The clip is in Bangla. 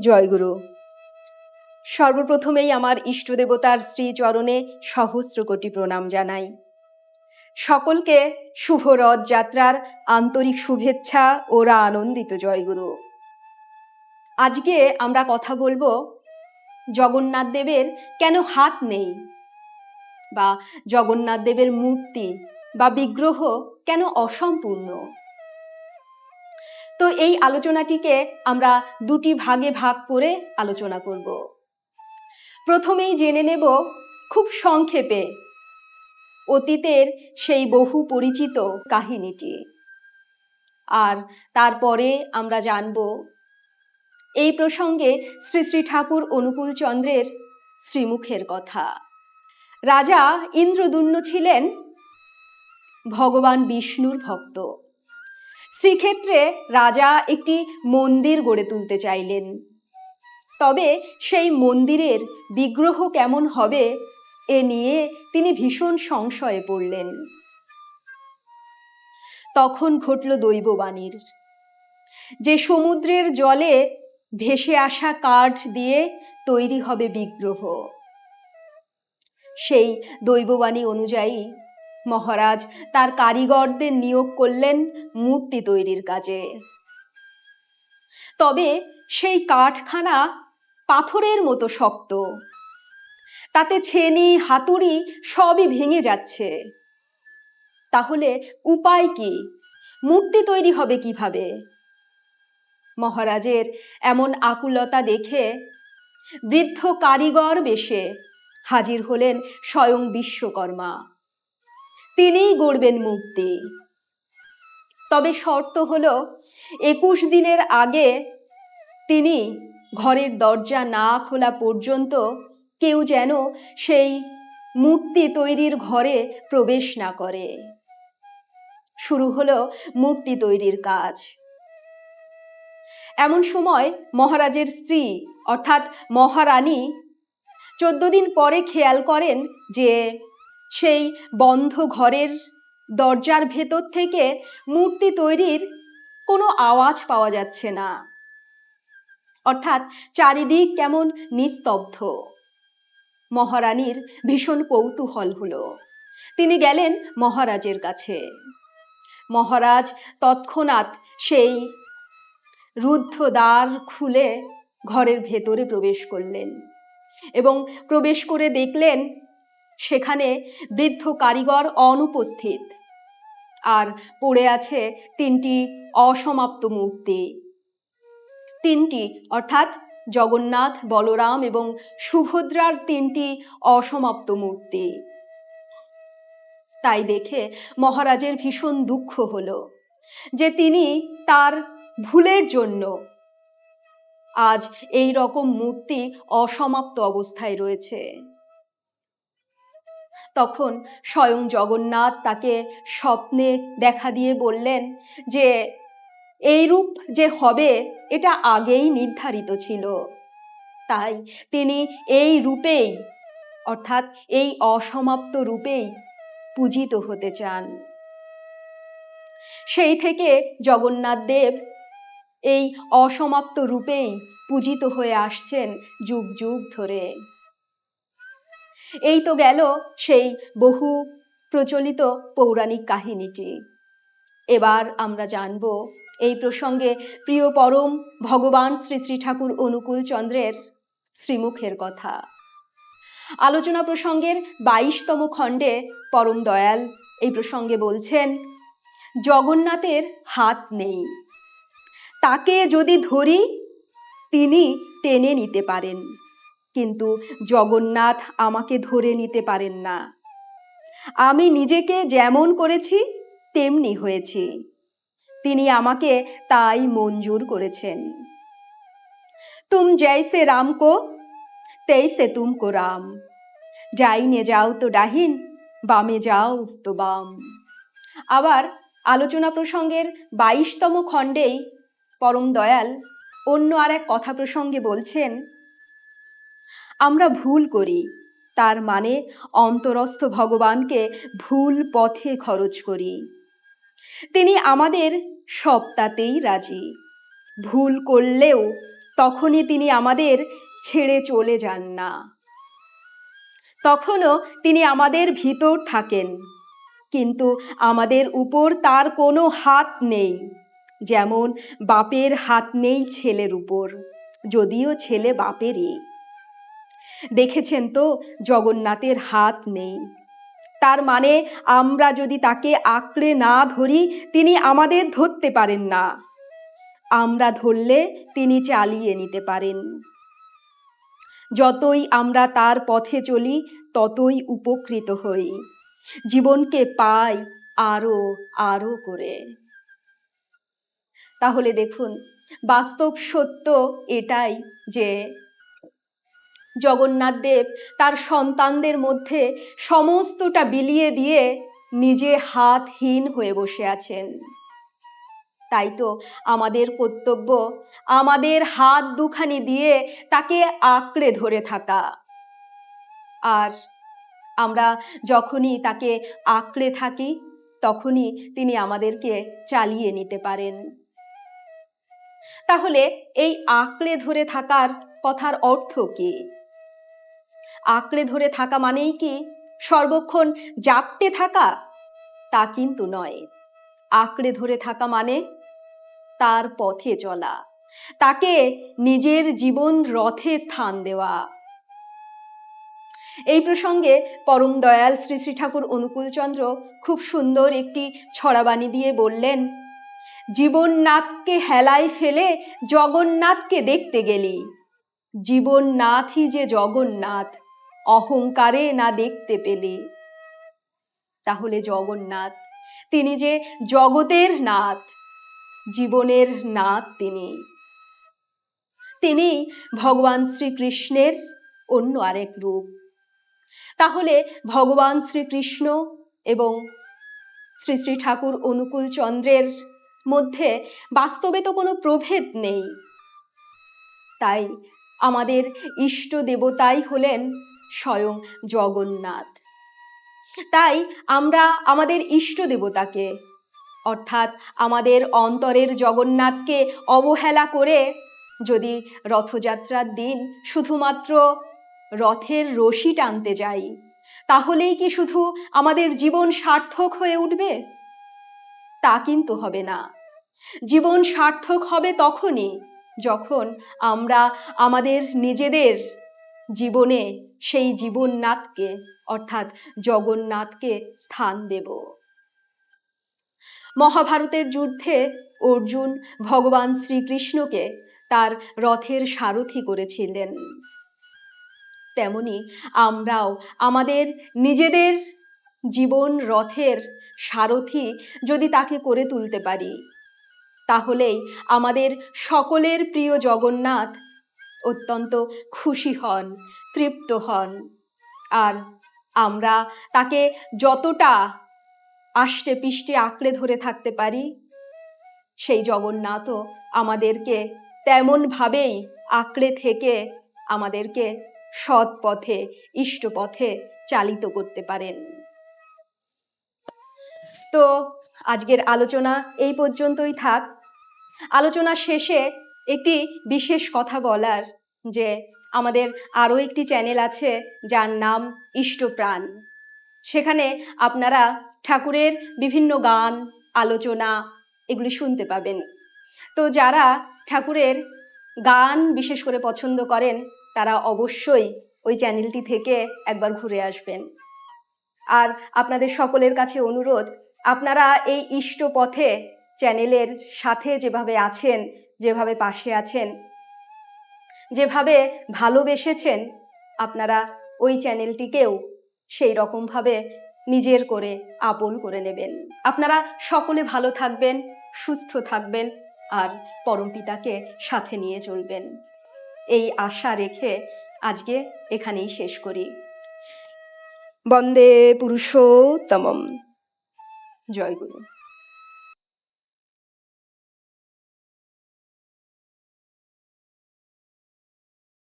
জয়গুরু। সর্বপ্রথমেই আমার ইষ্টদেবতার শ্রীচরণে সহস্র কোটি প্রণাম জানাই। সকলকে শুভ রথযাত্রার আন্তরিক শুভেচ্ছা ওরা আনন্দিত জয়গুরু। আজকে আমরা কথা বলব জগন্নাথ দেবের কেন হাত নেই? বা জগন্নাথ দেবের মূর্তি বা বিগ্রহ কেন অসম্পূর্ণ? তো এই আলোচনাটিকে আমরা দুটি ভাগে ভাগ করে আলোচনা করব। প্রথমেই জেনে নেব খুব সংক্ষেপে অতীতের সেই বহু পরিচিত কাহিনীটি। আর তারপরে আমরা জানব এই প্রসঙ্গে শ্রী শ্রী ঠাকুর অনুকূল চন্দ্রের শ্রীমুখের কথা। রাজা ইন্দ্রদুন্ন ছিলেন ভগবান বিষ্ণুর ভক্ত। শ্রীক্ষেত্রে রাজা একটি মন্দির গড়ে তুলতে চাইলেন। তবে সেই মন্দিরের বিগ্রহ কেমন হবে, এ নিয়ে তিনি ভীষণ সংশয়ে পড়লেন। তখন ঘটল দৈববাণীর। যে সমুদ্রের জলে ভেসে আসা কাঠ দিয়ে তৈরি হবে বিগ্রহ। সেই দৈববাণী অনুযায়ী মহারাজ, তার কারিগরদের নিয়োগ করলেন মূর্তি তৈরির কাজে। তবে সেই কাঠখানা পাথরের মতো শক্ত। তাতে ছেনি, হাতুড়ি সবই ভেঙে যাচ্ছে। তাহলে উপায় কি? মূর্তি তৈরি হবে কীভাবে? মহারাজের এমন আকুলতা দেখে বৃদ্ধ কারিগর বেশে হাজির হলেন স্বয়ং বিশ্বকর্মা। তিনিই গড়বেন মুক্তি। তবে শর্ত হলো, একুশ দিনের আগে তিনি ঘরের দরজা না খোলা পর্যন্ত কেউ যেন সেই মূর্তি তৈরির ঘরে প্রবেশ না করে। শুরু হলো মূর্তি তৈরির কাজ। এমন সময় মহারাজের স্ত্রী, অর্থাৎ মহারানী, চোদ্দ দিন পরে খেয়াল করেন যে সেই বন্ধ ঘরের দরজার ভেতর থেকে মূর্তি তৈরির কোনো আওয়াজ পাওয়া যাচ্ছে না। অর্থাৎ চারিদিক কেমন নিস্তব্ধ। মহারানীর ভীষণ কৌতূহল হলো। তিনি গেলেন মহারাজের কাছে। মহারাজ তৎক্ষণাৎ সেই রুদ্ধ দ্বার খুলে ঘরের ভেতরে প্রবেশ করলেন এবং প্রবেশ করে দেখলেন সেখানে বৃদ্ধ কারিগর অনুপস্থিত। আর পড়ে আছে তিনটি অসমাপ্ত মূর্তি। তিনটি, অর্থাৎ জগন্নাথ, বলরাম এবং সুভদ্রার তিনটি অসমাপ্ত মূর্তি। তাই দেখে মহারাজের ভীষণ দুঃখ হলো যে তিনি তার ভুলের জন্য আজ এই রকম মূর্তি অসমাপ্ত অবস্থায় রয়েছে। তখন স্বয়ং জগন্নাথ তাকে স্বপ্নে দেখা দিয়ে বললেন যে এই রূপ যে হবে, এটা আগেই নির্ধারিত ছিল। তাই তিনি এই রূপেই, অর্থাৎ এই অসমাপ্ত রূপেই পূজিত হতে চান। সেই থেকে জগন্নাথ দেব এই অসমাপ্ত রূপেই পূজিত হয়ে আসছেন যুগ যুগ ধরে। এই তো গেল সেই বহু প্রচলিত পৌরাণিক কাহিনীটি। এবার আমরা জানব এই প্রসঙ্গে প্রিয় পরম ভগবান শ্রী শ্রী ঠাকুর অনুকূল চন্দ্রের শ্রীমুখের কথা। আলোচনা প্রসঙ্গের বাইশতম খণ্ডে পরম দয়াল এই প্রসঙ্গে বলছেন, জগন্নাথের হাত নেই। তাকে যদি ধরি, তিনি টেনে নিতে পারেন। কিন্তু জগন্নাথ আমাকে ধরে নিতে পারেন না। আমি নিজেকে যেমন করেছি, তেমনি হয়েছি। তিনি আমাকে তাই মঞ্জুর করেছেন। তুম জৈসে রাম কো, তেইসে তুমকো রাম। ডাইনে যাও তো ডাহিন, বামে যাও তো বাম। আবার আলোচনা প্রসঙ্গের বাইশতম খণ্ডেই পরম দয়াল অন্য আর এক কথা প্রসঙ্গে বলছেন আমরা ভুল করি। তার মানে অন্তরস্থ ভগবানকে ভুল পথে খরচ করি। তিনি আমাদের সপ্তাতেই রাজি। ভুল করলেও তখনই তিনি আমাদের ছেড়ে চলে যান না। তখনও তিনি আমাদের ভিতর থাকেন। কিন্তু আমাদের উপর তার কোনো হাত নেই। যেমন বাপের হাত নেই ছেলের উপর। যদিও ছেলে বাপেরই। দেখেছেন তো, জগন্নাথের হাত নেই। তার মানে আমরা যদি তাকে আঁকড়ে না ধরি, তিনি আমাদের ধরতে পারেন না। আমরা ধরলে তিনি চালিয়ে নিতে পারেন। যতই আমরা তার পথে চলি, ততই উপকৃত হই। জীবনকে পাই আরও আরও করে। তাহলে দেখুন, বাস্তব সত্য এটাই যে জগন্নাথ দেব তার সন্তানদের মধ্যে সমস্তটা বিলিয়ে দিয়ে নিজে হাতহীন হয়ে বসে আছেন। তাই তো আমাদের কর্তব্য আমাদের হাত দুখানি দিয়ে তাকে আঁকড়ে ধরে থাকা। আর আমরা যখনই তাকে আঁকড়ে থাকি, তখনই তিনি আমাদেরকে চালিয়ে নিতে পারেন। তাহলে এই আঁকড়ে ধরে থাকার কথার অর্থ কি? আঁকড়ে ধরে থাকা মানেই কি সর্বক্ষণ জাপটে থাকা? তা কিন্তু নয়। আঁকড়ে ধরে থাকা মানে তার পথে চলা, তাকে নিজের জীবন রথে স্থান দেওয়া। এই প্রসঙ্গে পরম দয়াল শ্রী শ্রী ঠাকুর অনুকূলচন্দ্র খুব সুন্দর একটি ছড়াবাণী দিয়ে বললেন, জীবননাথকে হেলায় ফেলে জগন্নাথকে দেখতে গেলি। জীবননাথই যে জগন্নাথ অহংকারে না দেখতে পেলে। তাহলে জগন্নাথ, তিনি যে জগতের নাথ, জীবনের নাথ তিনি। তিনি ভগবান শ্রীকৃষ্ণের অন্য আরেক রূপ। তাহলে ভগবান শ্রীকৃষ্ণ এবং শ্রী শ্রী ঠাকুর অনুকূল চন্দ্রের মধ্যে বাস্তবে তো কোনো প্রভেদ নেই। তাই আমাদের ইষ্ট দেবতাই হলেন স্বয়ং জগন্নাথ। তাই আমরা আমাদের ইষ্ট দেবতাকে, অর্থাৎ আমাদের অন্তরের জগন্নাথকে অবহেলা করে যদি রথযাত্রার দিন শুধুমাত্র রথের রশি টানতে যাই, তাহলেই কি শুধু আমাদের জীবন সার্থক হয়ে উঠবে? তা কিন্তু হবে না। জীবন সার্থক হবে তখনই যখন আমরা আমাদের নিজেদের জীবনে সেই জীবননাথকে, অর্থাৎ জগন্নাথকে স্থান দেব। মহাভারতের যুদ্ধে অর্জুন ভগবান শ্রীকৃষ্ণকে তার রথের সারথি করেছিলেন। তেমনি আমরাও আমাদের নিজেদের জীবন রথের সারথি যদি তাকে করে তুলতে পারি, তাহলেই আমাদের সকলের প্রিয় জগন্নাথ অত্যন্ত খুশি হন, তৃপ্ত হন। আর আমরা তাকে যতটা আষ্টে পিষ্টে আঁকড়ে ধরে থাকতে পারি, সেই জগন্নাথও আমাদেরকে তেমনভাবেই আঁকড়ে থেকে আমাদেরকে সৎ পথে, ইষ্ট পথে চালিত করতে পারেন। তো আজকের আলোচনা এই পর্যন্তই থাক। আলোচনা শেষে একটি বিশেষ কথা বলার যে আমাদের আরও একটি চ্যানেল আছে যার নাম ইষ্টপ্রাণ। সেখানে আপনারা ঠাকুরের বিভিন্ন গান, আলোচনা এগুলি শুনতে পাবেন। তো যারা ঠাকুরের গান বিশেষ করে পছন্দ করেন, তারা অবশ্যই ওই চ্যানেলটি থেকে একবার ঘুরে আসবেন। আর আপনাদের সকলের কাছে অনুরোধ, আপনারা এই ইষ্ট পথে চ্যানেলের সাথে যেভাবে আছেন যেভাবে পাশে আছেন, যেভাবে ভালোবেসেছেন, আপনারা ওই চ্যানেলটিকেও সেই রকমভাবে নিজের করে আপন করে নেবেন। আপনারা সকলে ভালো থাকবেন, সুস্থ থাকবেন আর পরমপিতাকে সাথে নিয়ে চলবেন। এই আশা রেখে আজকে এখানেই শেষ করি। বন্দে পুরুষোত্তমম। জয় গুরু।